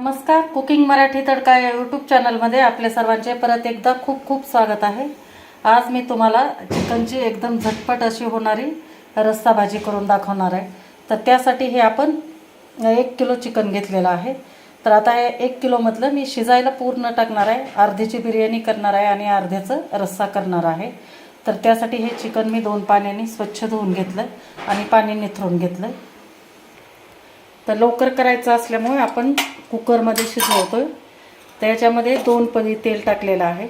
नमस्कार. कुकिंग मराठी तडका या यूट्यूब चॅनलमध्ये आपल्या सर्वांचे परत एकदा खूप खूप स्वागत आहे. आज मी तुम्हाला चिकनची एकदम झटपट अशी होणारी रस्सा भाजी करून दाखवणार आहे. तर त्यासाठी हे आपण एक किलो चिकन घेतलेलं आहे. तर आता हे एक किलोमधलं मी शिजायला पूर्ण टाकणार आहे. अर्धीची बिर्याणी करणार आहे आणि अर्ध्याचं रस्सा करणार आहे. तर त्यासाठी हे चिकन मी दोन पाण्याने स्वच्छ धुवून घेतलं आणि पाणी निथरून घेतलं. तर लवकर करायचं असल्यामुळे आपण कुकरमध्ये शिजवतो त्याच्यामध्ये दोन पदी तेल टाकलेलं आहे.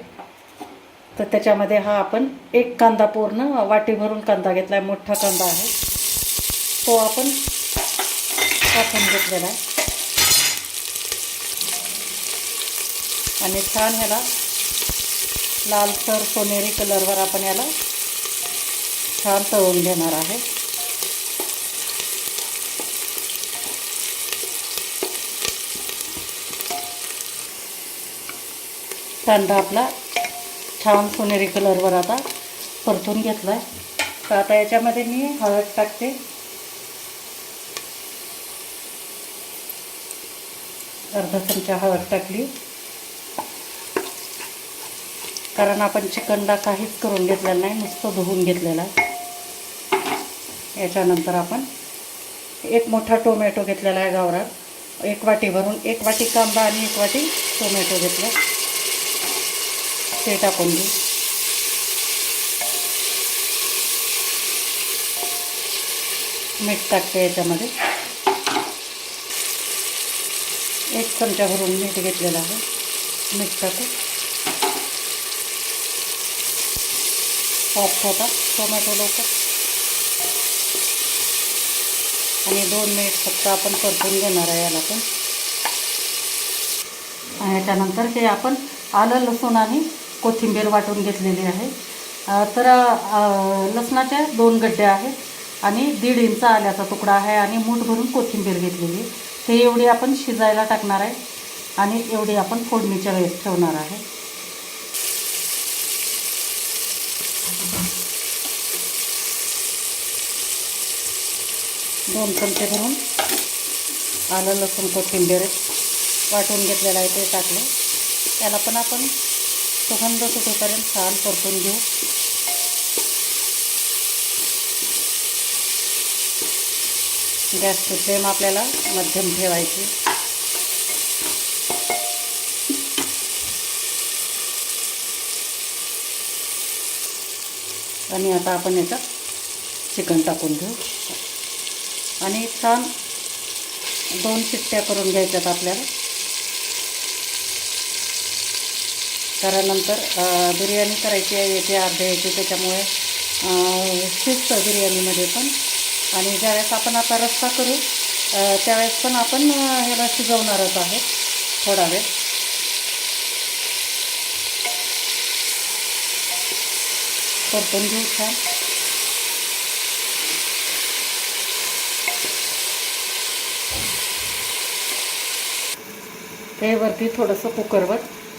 तर त्याच्यामध्ये हा आपण एक कांदा पूर्ण वाटी भरून कांदा घेतला आहे मोठा कांदा आहे. तो आपण टाकून घेतलेला आहे. आणि छान ह्याला लालसर सोनेरी कलरवर आपण याला छान तळून घेणार आहे. कांदा आपला छान सोनेरी कलरवर आता परतून घेतला आहे तर आता याच्यामध्ये मी हळद टाकते. अर्धा चमचा हळद टाकली. कारण आपण चिकनला काहीच करून घेतलेलं नाही नुसतं धुवून घेतलेलं आहे. याच्यानंतर आपण एक मोठा टोमॅटो घेतलेला आहे गावरात एक वाटी भरून एक वाटी कांदा आणि एक वाटी टोमॅटो घेतला. ते टाकून घेऊ मीठ टाकते याच्यामध्ये. एक चमचा भरून मीठ घेतलेलं आहे. मीठ टाकू सॉफ्ट होता. टोमॅटो लवकर. आणि दोन मिनिट फक्त आपण परतून घेणार आहे याला पण. ह्याच्यानंतर याच्यानंतर हे आपण आलं लसूण आणि कोथिंबीर वाटून घेतलेली आहे. तर लसणाच्या दोन गड्डे आहेत आणि दीड इंच आल्याचा तुकडा आहे आणि मूठ भरून कोथिंबीर घेतलेली आहे. ते एवढी आपण शिजायला टाकणार आहे आणि एवढी आपण फोडणीच्या वेळेस ठेवणार आहे. दोन चमचे भरून आलं लसूण कोथिंबीर वाटून घेतलेलं आहे ते टाकलं. त्याला पण आपण सुगंध सुटेपर्यंत छान परतून घेऊ. गॅसची फ्लेम आपल्याला मध्यम ठेवायची. आणि आता आपण याच्यात चिकन टाकून घेऊ. आणि छान दोन शिट्ट्या करून घ्यायच्यात आपल्याला. कारण नंतर बिर्याणी करायची आहे याची अर्धे याची त्याच्यामुळे शिजतं बिर्याणीमध्ये पण. आणि ज्यावेळेस आपण आता रस्सा करू त्यावेळेस पण आपण ह्याला शिजवणारच आहे थोडा वेळ. परतून घेऊ छान. ते वरती थोडंसं कुकरवर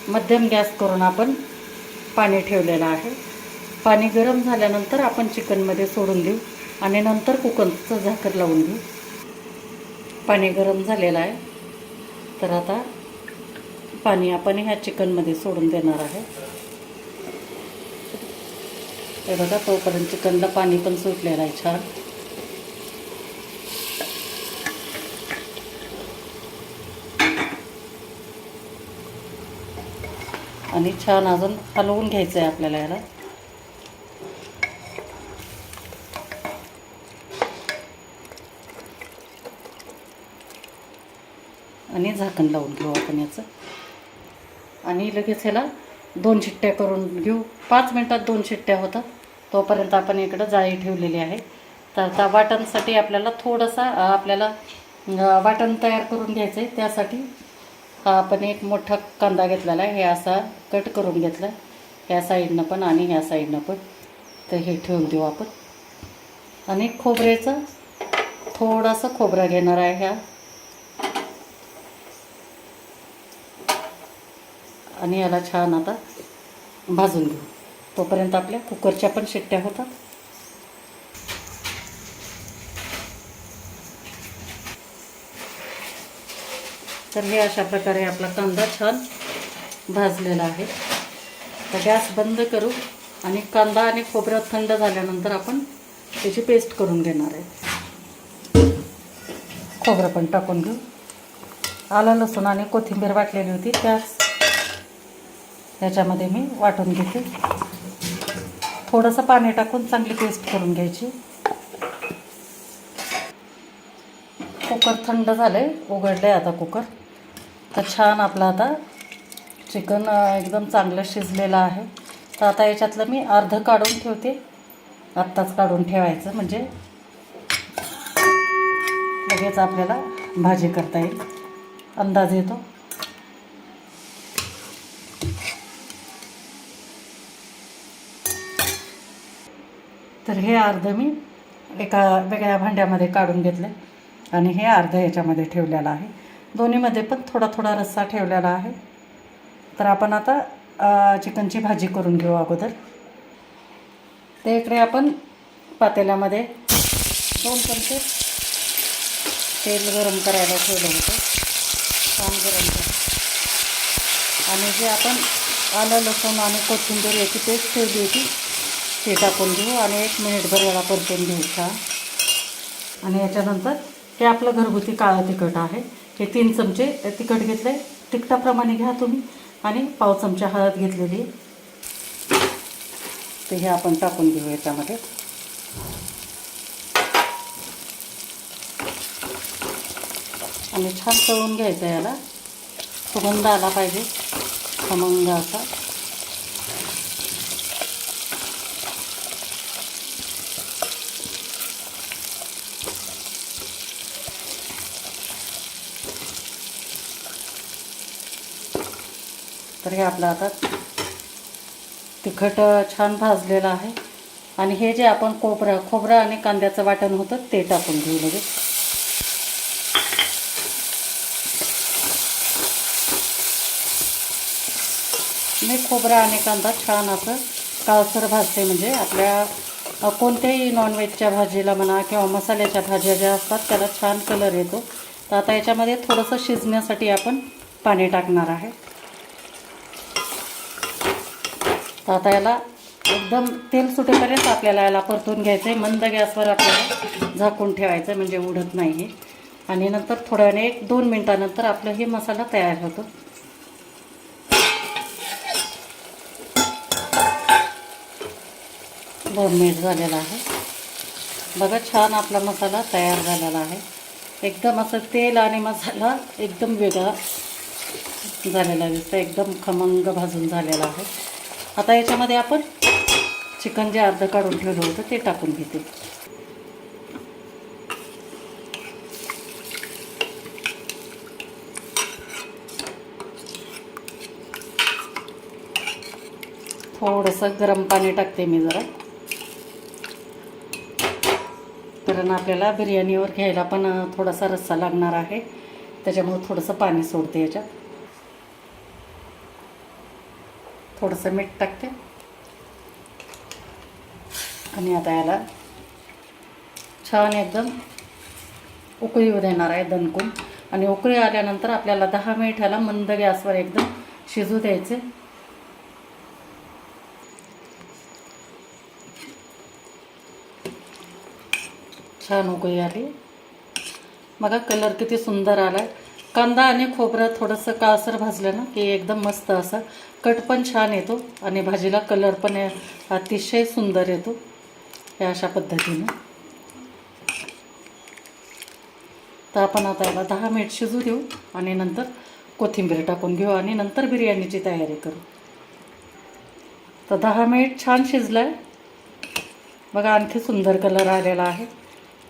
मध्यम गॅस करून आपण पाणी ठेवलेलं आहे. पाणी गरम झाल्यानंतर आपण चिकनमध्ये सोडून देऊ आणि नंतर कुकरचं झाकण लावून घेऊ. पाणी गरम झालेलं आहे. तर आता पाणी आपण ह्या चिकनमध्ये सोडून देणार आहे. हे बघा तोपर्यंत चिकनला पाणी पण सुटलेलं आहे छान. आणि छान अजून हलवून घ्यायचं आहे आपल्याला याला. आणि झाकण लावून घेऊ आपण याचं. आणि लगेच ह्याला दोन शिट्ट्या करून घेऊ. पाच मिनटात दोन शिट्ट्या होतात. तोपर्यंत आपण इकडं जाळी ठेवलेली आहे. तर त्या वाटणसाठी आपल्याला थोडासा आपल्याला वाटण तयार करून घ्यायचं आहे त्यासाठी हा आपण एक मोठा कांदा घेतलेला आहे. हे असा कट करून घेतला. ह्या साईडनं पण आणि ह्या साईडनं पण. तर हे ठेवून देऊ आपण. आणि खोबऱ्याचं थोडंसं खोबरं घेणार आहे ह्या. आणि याला छान आता भाजून घेऊ. तोपर्यंत आपल्या कुकरच्या पण शिट्ट्या होतात. तर हे अशा प्रकारे आपला कांदा छान भाजलेला आहे. तर गॅस बंद करू आणि कांदा आणि खोबरं थंड झाल्यानंतर आपण त्याची पेस्ट करून घेणार आहे. खोबरं पण टाकून घेऊ. आलं लसूण आणि कोथिंबीर वाटलेली होती त्याच ह्याच्यामध्ये मी वाटून घेते. थोडंसं पाणी टाकून चांगली पेस्ट करून घ्यायची. कुकर थंड झालं आहे उघडलं आहे आता कुकर. तर छान आपलं आता चिकन एकदम चांगलं शिजलेलं आहे. तर आता याच्यातलं मी अर्ध काढून ठेवते. आत्ताच काढून ठेवायचं म्हणजे लगेच आपल्याला भाजी करता येईल. अंदाज येतो. तर हे अर्ध मी एका वेगळ्या भांड्यामध्ये काढून घेतलं आणि हे अर्ध याच्यामध्ये ठेवलेलं आहे. दोन्हीमध्ये पण थोडा थोडा रस्सा ठेवलेला आहे. तर आपण आता चिकनची भाजी करून घेऊ अगोदर. ते इकडे आपण पातेल्यामध्ये दोन चमचे तेल गरम करायला ठेवलं होतं. छान गरम झालं आणि जे आपण आलं लसूण आणि कोथिंबीर याची पेस्ट ठेवली होती ते टाकून घेऊ आणि एक मिनिटभर याला परतून घेऊ का आणि याच्यानंतर हे आपलं घरगुती काळं तिखट आहे. हे तीन चमचे तिखट घेतलं आहे तिखटाप्रमाणे घ्या तुम्ही. आणि पाव चमचा हळद घेतलेली ते हे आपण टाकून घेऊ याच्यामध्ये. आणि छान तळून घ्यायचं याला. सुगंध आला पाहिजे. खमंग असा. तर हे आपलं आता तिखट छान भाजलेलं आहे. आणि हे जे आपण खोबरं खोबरं आणि कांद्याचं वाटण होतं ते टाकून घेऊ लगेच. मी खोबरं आणि कांदा छान असं काळसर भाजते म्हणजे आपल्या कोणत्याही नॉनव्हेजच्या भाजीला म्हणा किंवा मसाल्याच्या भाज्या ज्या असतात त्याला छान कलर येतो. तर आता याच्यामध्ये थोडंसं शिजण्यासाठी आपण पाणी टाकणार आहे. तर आता याला एकदम तेल सुटेपर्यंत आपल्याला याला परतून घ्यायचं आहे मंद गॅसवर आपल्याला झाकून ठेवायचं आहे म्हणजे उडत नाही हे आणि नंतर थोड्या वेळाने एक दोन मिनटानंतर आपलं हे मसाला तयार होतो. दोन मिनिट झालेला आहे. बघा छान आपला मसाला तयार झालेला आहे. एकदम असं तेल आणि मसाला एकदम वेगळा झालेला दिसतं एकदम खमंग भाजून झालेला आहे. आता याच्यामध्ये आपण चिकन जे अर्ध काढून ठेवलं होतं ते टाकून घेते. थोडंसं गरम पाणी टाकते मी जरा. कारण आपल्याला बिर्याणीवर घ्यायला पण थोडासा रस्सा लागणार आहे. त्याच्यामुळे थोडंसं पाणी सोडते याच्यात. थोडंसं मीठ टाकते. आणि आता याला छान एकदम उकळी येऊ देणार आहे दणकून. आणि उकळी आल्यानंतर आपल्याला दहा मिनिट ह्याला मंद गॅसवर एकदम शिजू द्यायचे. छान उकळी आली. बघा कलर किती सुंदर आला आहे कांदा आणि खोबरं थोडंसं काळसर भाजलं ना की एकदम मस्त असं. कट पण छान येतो आणि भाजीला कलर पण अतिशय सुंदर येतो. या अशा पद्धतीनं. तर आपण आता याला दहा मिनिट शिजू देऊ आणि नंतर कोथिंबीर टाकून घेऊ आणि नंतर बिर्याणीची तयारी करू. तर दहा मिनिट छान शिजलं आहे बघा आणखी सुंदर कलर आलेला आहे.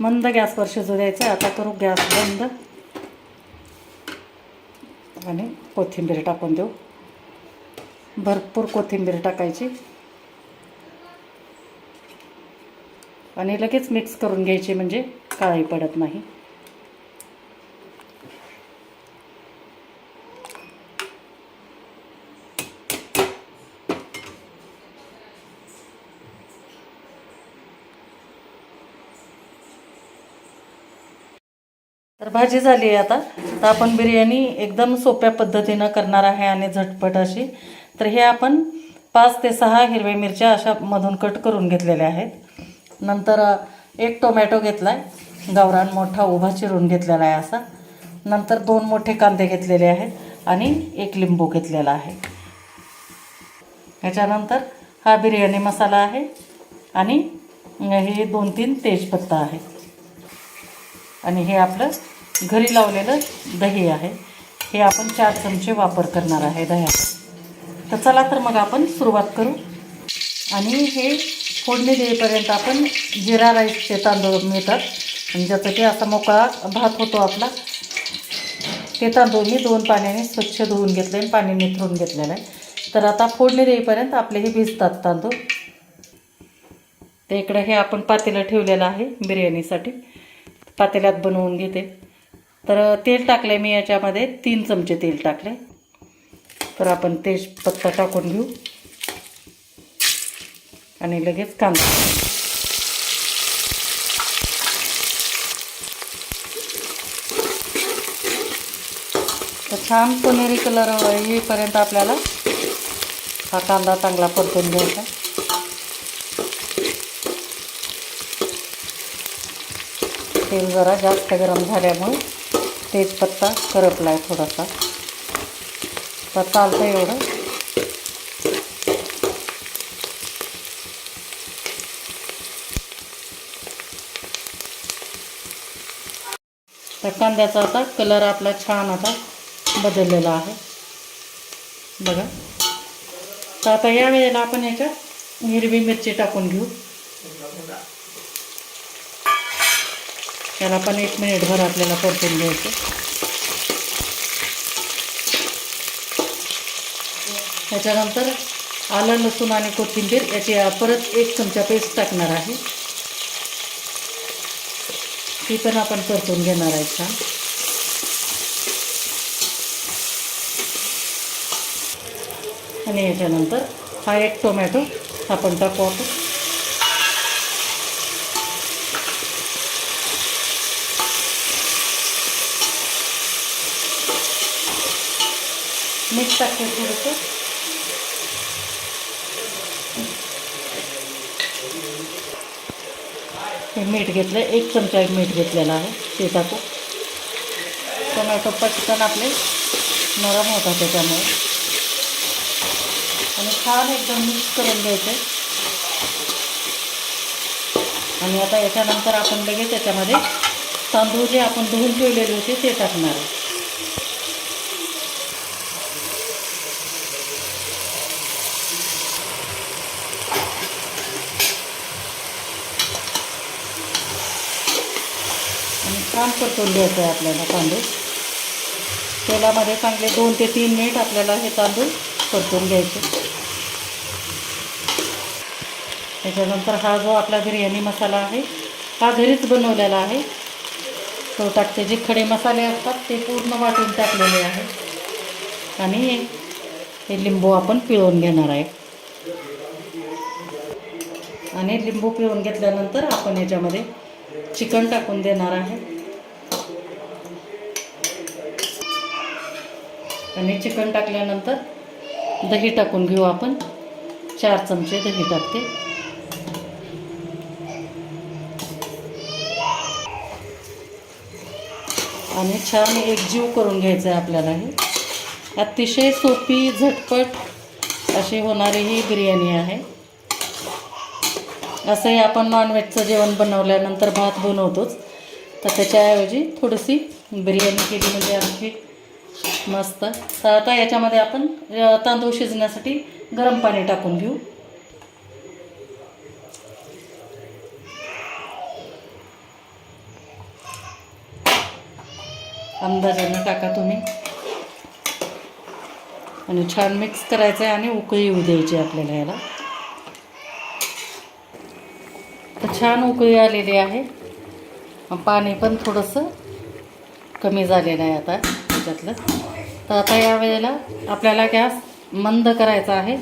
मंद गॅसवर शिजू द्यायचं आता करू गॅस बंद. आणि कोथिंबीर टाकून देऊ. भरपूर कोथिंबीर टाकायची. आणि लगेच मिक्स करून घ्यायची म्हणजे काळी पडत नाही. भाजी झाली आहे आता. तर आपण बिर्याणी एकदम सोप्या पद्धतीनं करणार आहे आणि झटपट अशी. तर हे आपण पाच ते सहा हिरव्या मिरच्या अशा मधून कट करून घेतलेल्या आहेत. नंतर एक टोमॅटो घेतला आहे गावरान मोठा उभा चिरून घेतलेला आहे असा. नंतर दोन मोठे कांदे घेतलेले आहेत आणि एक लिंबू घेतलेला आहे. ह्याच्यानंतर हा बिर्याणी मसाला आहे आणि हे दोन तीन तेजपत्ता आहे. आणि हे आपलं घरी लावलेलं दही आहे. हे आपण चार चमचे वापर करणार आहे दह्याचा तर चला तर मग आपण सुरुवात करू. आणि हे फोडणी देईपर्यंत आपण जिरा राईसचे तांदूळ मिळतात. आणि ज्याचं की असा मोकळा भात होतो आपला ते तांदूळ मी दोन पाण्याने स्वच्छ धुवून घेतले आणि पाणी निथरून घेतलेलं आहे. तर आता फोडणी देईपर्यंत आपले हे भिजतात तांदूळ. ते इकडं हे आपण पातेलं ठेवलेलं आहे बिर्याणीसाठी. पातेल्यात बनवून घेते. तर तेल टाकले मी याच्यामध्ये तीन चमचे तेल टाकले तर आपण तेजपत्ता टाकून घेऊ. आणि लगेच कांदा. तर छान सोनेरी कलर येईपर्यंत आपल्याला हा कांदा चांगला परतून घ्यायचा. तेल जरा जास्त गरम झाल्यामुळे तेजपत्ता करपला आहे थोडासा. तर चालतं एवढं. तर कांद्याचा आता कलर आपला छान आता बदललेला आहे. बघा. तर आता या वेळेला आपण याच्यात हिरवी मिरची टाकून घेऊ. त्याला पण एक मिनिटभर आपल्याला परतून घ्यायचं. त्याच्यानंतर आलं लसूण आणि कोथिंबीर याची परत एक चमचा पेस्ट टाकणार आहे. ती पण आपण परतून घेणार आहे छान. आणि याच्यानंतर हा एक टोमॅटो आपण टाकू आपण. मीठ टाकते थोडंसं. हे मीठ घेतलं एक चमचा मीठ घेतलेला आहे ते टाकू टोमॅटो पटकन आपले नरम होतात त्याच्यामुळे. आणि छान एकदम मिक्स करून घ्यायचं आणि आता याच्यानंतर आपण लगेच त्याच्यामध्ये तांदूळ जे आपण धुवून ठेवलेले होते ते टाकणार आहे. छान परतून घ्यायचं आहे आपल्याला तांदूळ. तेलामध्ये चांगले दोन ते तीन मिनिट आपल्याला हे तांदूळ परतून घ्यायचे. त्याच्यानंतर हा जो आपला बिर्याणी मसाला आहे हा घरीच बनवलेला आहे. तो टाकते जे खडे मसाले असतात ते पूर्ण वाटून टाकलेले आहे. आणि हे लिंबू आपण पिळून घेणार आहे. आणि लिंबू पिळून घेतल्यानंतर आपण याच्यामध्ये चिकन टाकून देणार आहे. आणि चिकन टाकल्यानंतर दही टाकून घेऊ आपण. चार चमचे दही टाकते. आणि छान एकजीव करून घ्यायचं आहे आपल्याला हे. अतिशय सोपी झटपट अशी होणारी ही बिर्याणी आहे. असंही आपण नॉनव्हेजचं जेवण बनवल्यानंतर भात बनवतोच. तर त्याच्याऐवजी थोडीशी बिर्याणी केली म्हणजे आणखी मस्त. तर आता याच्यामध्ये आपण तांदूळ शिजण्यासाठी गरम पाणी टाकून घेऊ. अंदाजानं टाका तुम्ही. आणि छान मिक्स करायचं आहे आणि उकळी येऊ द्यायची आपल्याला याला. तर छान उकळी आलेली आहे. पाणी पण थोडंसं कमी झालेलं आहे आता त्याच्यातलं तर आता या वेळेला आपल्याला गॅस मंद करायचा आहे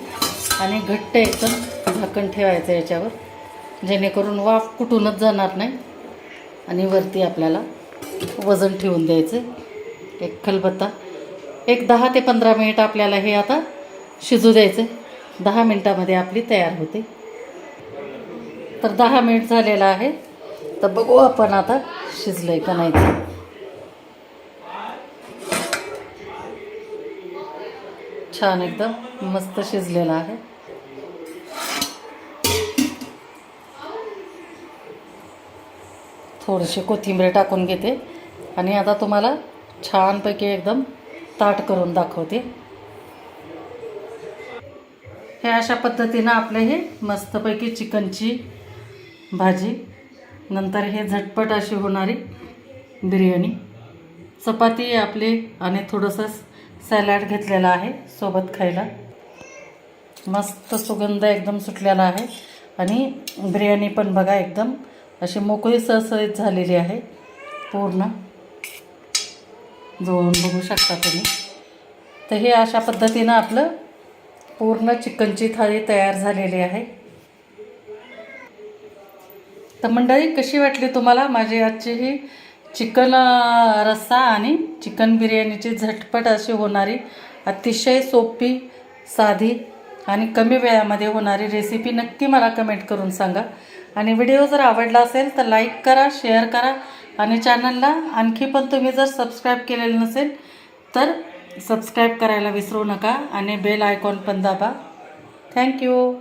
आणि घट्ट एकदम झाकण ठेवायचं याच्यावर जेणेकरून वाफ कुठूनच जाणार नाही आणि वरती आपल्याला वजन ठेवून द्यायचं एक खलबत्ता. एक दहा ते पंधरा मिनिट आपल्याला हे आता शिजू द्यायचं दहा मिनटामध्ये आपली तयार होते. तर दहा मिनिट झालेलं आहे. तर बघू आपण आता शिजलंय का नाही छान एकदम मस्त शिजलेलं आहे. थोडीशी कोथिंबीर टाकून घेते आणि आता तुम्हाला छानपैकी एकदम ताट करून दाखवते. हे अशा पद्धतीनं आपले हे मस्तपैकी चिकनची भाजी नंतर हे झटपट अशी होणारी बिर्याणी. चपाती आपली आणि थोडंसं सॅलॅड घेतलेला आहे सोबत खायला. मस्त सुगंध एकदम सुटलेला आहे. आणि बिर्याणी पण बघा एकदम अशी मोकळी सहसळीत झालेली आहे. पूर्ण. जोडून बघू शकता तुम्ही. तर हे अशा पद्धतीनं आपलं पूर्ण चिकनची थाळी तयार झालेली आहे. तर मंडळी कशी वाटली तुम्हाला माझी आजची ही चिकन रस्सा आणि चिकन बिर्याणीची झटपट अशी होणारी अतिशय सोपी साधी आणि कमी वेळामध्ये होणारी रेसिपी नक्की मला कमेंट करून सांगा. आणि व्हिडिओ जर आवडला असेल तर लाईक करा शेअर करा आणि चॅनलला आणखी पण तुम्ही जर सबस्क्राईब केलेलं नसेल तर सबस्क्राईब करायला विसरू नका आणि बेल आयकॉन पण दाबा. थँक्यू